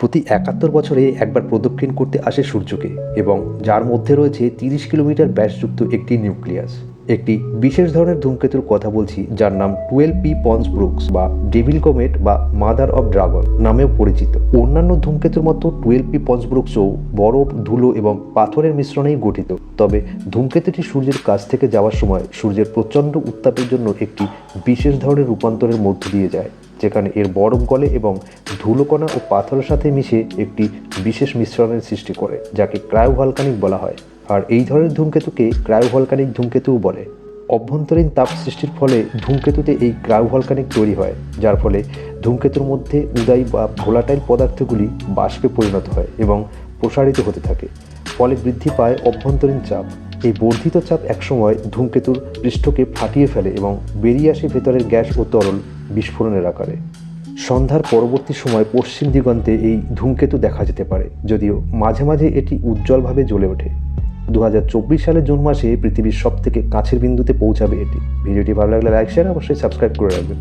প্রতি একাত্তর বছরে একবার প্রদক্ষিণ করতে আসে সূর্যকে এবং যার মধ্যে রয়েছে তিরিশ কিলোমিটার ব্যাসযুক্ত একটি নিউক্লিয়াস। একটি বিশেষ ধরনের ধূমকেতুর কথা বলছি যার নাম টুয়েলভ পি পন্স ব্রুকস বা ডেভিল কমেট বা মাদার অফ ড্রাগন নামেও পরিচিত। অন্যান্য ধূমকেতুর মতো টুয়েলভ পি পন্স ব্রুকসও বরফ, ধুলো এবং পাথরের মিশ্রণেই গঠিত। তবে ধূমকেতুটি সূর্যের কাছ থেকে যাওয়ার সময় সূর্যের প্রচণ্ড উত্তাপের জন্য একটি বিশেষ ধরনের রূপান্তরের মধ্য দিয়ে যায়। যেখানে এর বরফ গলে এবং ধুলোকণা ও পাথরের সাথে মিশে একটি বিশেষ মিশ্রণের সৃষ্টি করে, যাকে ক্রায়োভলকানিক বলা হয়। আর এই ধরনের ধূমকেতুকে ক্রায়োভলকানিক ধূমকেতুও বলে। অভ্যন্তরীণ তাপ সৃষ্টির ফলে ধূমকেতুতে এই ক্রায়োভলকানিক তৈরি হয়, যার ফলে ধূমকেতুর মধ্যে উদাই বা ভোলাটাইল পদার্থগুলি বাষ্পে পরিণত হয় এবং প্রসারিত হতে থাকে, ফলে বৃদ্ধি পায় অভ্যন্তরীণ চাপ। এই বর্ধিত চাপ একসময় ধূমকেতুর পৃষ্ঠকে ফাটিয়ে ফেলে এবং বেরিয়ে আসে ভেতরের গ্যাস ও তরল বিস্ফোরণের আকারে। সন্ধ্যার পরবর্তী সময় পশ্চিম দিগন্তে এই ধূমকেতু দেখা যেতে পারে, যদিও মাঝে মাঝে এটি উজ্জ্বলভাবে জ্বলে ওঠে। দু হাজার চব্বিশ সালের জুন মাসে পৃথিবীর সব থেকে কাছের বিন্দুতে পৌঁছাবে এটি। ভিডিওটি ভালো লাগলে লাইক, শেয়ার, অবশ্যই সাবস্ক্রাইব করে রাখবেন।